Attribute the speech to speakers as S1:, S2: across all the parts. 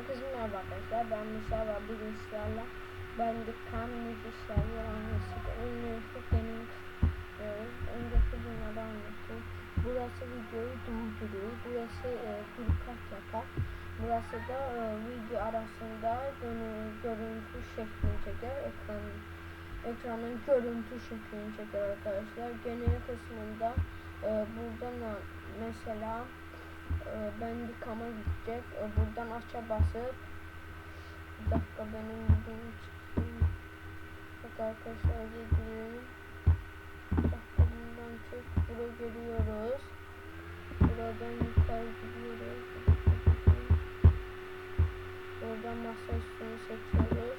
S1: Herkese merhaba arkadaşlar. Ben ve bugün sizlerle Bandicam müzisyenler anlaşıldı. Oyunu çok denemek istiyoruz. Önceki dünyada anlatayım. Burası videoyu durduruyor. Burası e, dikkat yapar. Burası da e, video arasında görü- görüntü şeklini çeker. Ekran, ekranın görüntü şeklini çeker arkadaşlar. Genel kısmında e, buradan mesela e, Bandicam'a gidecek. E, buradan aşağı basıp bir dakika benim videom çıksın. Bak arkadaşlar dilerim. Bir dakika bundan çek. Buraya geliyoruz. Buradan yukarı gidiyoruz. Buradan masa üstünü seçiyoruz.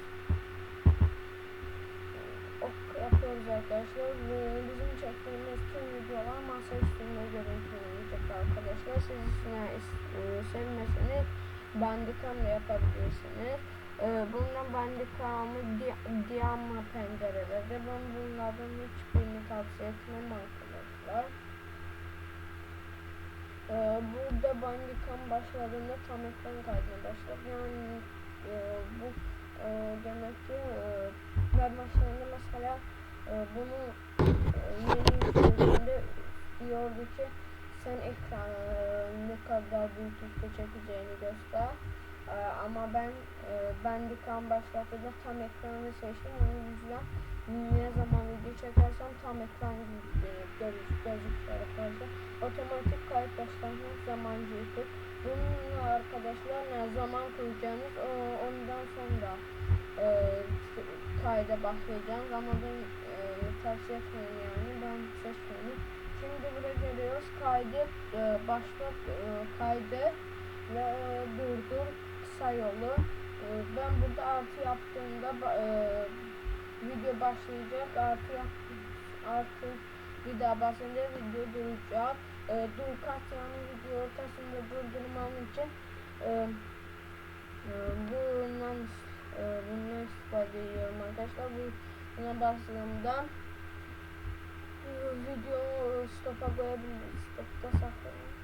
S1: Ok yapıyoruz arkadaşlar. Ve bizim çektiğimiz tüm videolar masa üstünde görüntülenecek arkadaşlar. Siz ne is- sevmeseniz bandikamla yapabilirsiniz. Ee, bundan bandikamı di- diyama pencerelerde. Ben bunlardan hiçbirini tavsiye etmem arkadaşlar. Ee, burada bandikam başladığında tam ekran kaydına başlar. Yani e, bu e, demek ki e, ver başlarında mesela e, bunu e, yeni diyordu ki sen ekran e, ne kadar büyüklükte çekeceğini göster. E, ama ben e, bandikam başlattığında tam ekranı seçtim. Onun yüzden ne zaman video çekersem tam ekran göz, gözüküyor arkadaşlar. Otomatik kayıt başlatmak zamancı YouTube. Bununla arkadaşlar ne zaman koyacağınız ondan sonra e, kayda başlayacağız ama ben e, tavsiye etmiyorum yani ben seçmiyorum. Şimdi buraya geliyoruz kaydı e, başlat e, kaydı ve e, durdur kısa yolu. E, ben burada artı yaptığımda e, video başlayacak artı artı bir daha basınca video duracak. Dur kaç yani video ortasında durdurmam için e, e, bundan e, bundan istifade ediyorum arkadaşlar. Bu buna bastığımda stopa koyabiliriz. Stopta saklayalım.